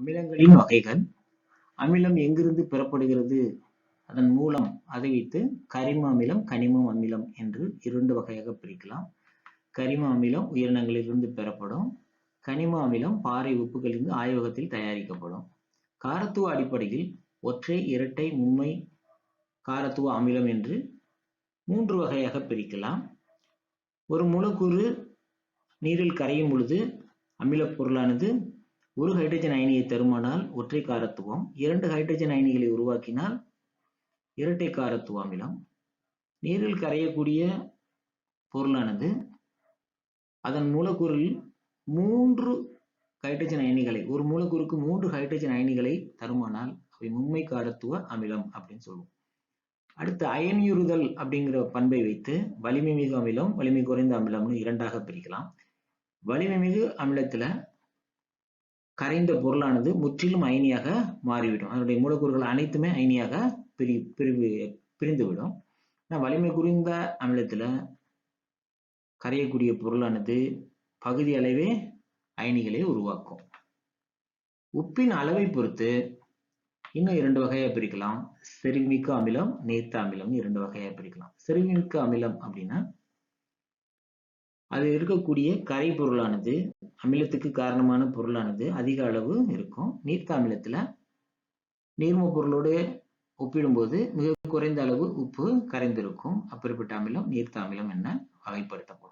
அமிலங்களின் வகைகள் அமிலம் எங்கிருந்து பெறப்படுகிறது? அதன் மூலம் அதை வைத்து கரிம அமிலம் கனிம அமிலம் என்று இரண்டு வகையாக பிரிக்கலாம். கரிம அமிலம் உயிரினங்களிலிருந்து பெறப்படும். கனிம அமிலம் பாறை உப்புகளிலிருந்து ஆய்வகத்தில் தயாரிக்கப்படும். காரத்துவ அடிப்படையில் ஒற்றை இரட்டை மும்மை காரத்துவ அமிலம் என்று மூன்று வகையாக பிரிக்கலாம். ஒரு மூலக்கூறு நீரில் கரையும் பொழுது அமிலப் பொருளானது ஒரு ஹைட்ரஜன் அயனியை தருமானால் ஒற்றை காரத்துவம் இரண்டு ஹைட்ரஜன் அயனிகளை உருவாக்கினால் இரட்டை காரத்துவ அமிலம் நீரில் கரையக்கூடிய பொருளானது அதன் மூலக்கூறில் மூன்று ஹைட்ரஜன் அயனிகளை ஒரு மூலக்கூறுக்கு மூன்று ஹைட்ரஜன் அயனிகளை தருமானால் அவை மும்மை காரத்துவ அமிலம் அப்படின்னு சொல்லுவோம். அடுத்து அயனியுறுதல் அப்படிங்கிற பண்பை வைத்து வலிமை மிகு அமிலம் வலிமை குறைந்த அமிலம்னு இரண்டாக பிரிக்கலாம். வலிமை மிகு அமிலத்துல கரைந்த பொருளானது முற்றிலும் அயனியாக மாறிவிடும். அதனுடைய மூலக்கூறுகள் அனைத்துமே அயனியாக பிரி பிரிவு பிரிந்துவிடும். வலிமை குறைந்த அமிலத்துல கரையக்கூடிய பொருளானது பகுதி அளவே அயனிகளை உருவாக்கும். உப்பின் அளவை பொறுத்து இன்னும் இரண்டு வகையா பிரிக்கலாம். செறிவுமிக்க அமிலம் நேர்த்த அமிலம் இரண்டு வகையா பிரிக்கலாம். செறிவுமிக்க அமிலம் அப்படின்னா அது இருக்கக்கூடிய கரை பொருளானது அமிலத்துக்கு காரணமான பொருளானது அதிக அளவு இருக்கும். நீர்த்த அமிலத்தில் நீர்ம பொருளோடு ஒப்பிடும்போது மிக குறைந்த அளவு உப்பு கரைந்திருக்கும். அப்படிப்பட்ட அமிலம் நீர்த்த அமிலம் என வகைப்படுத்தப்படும்.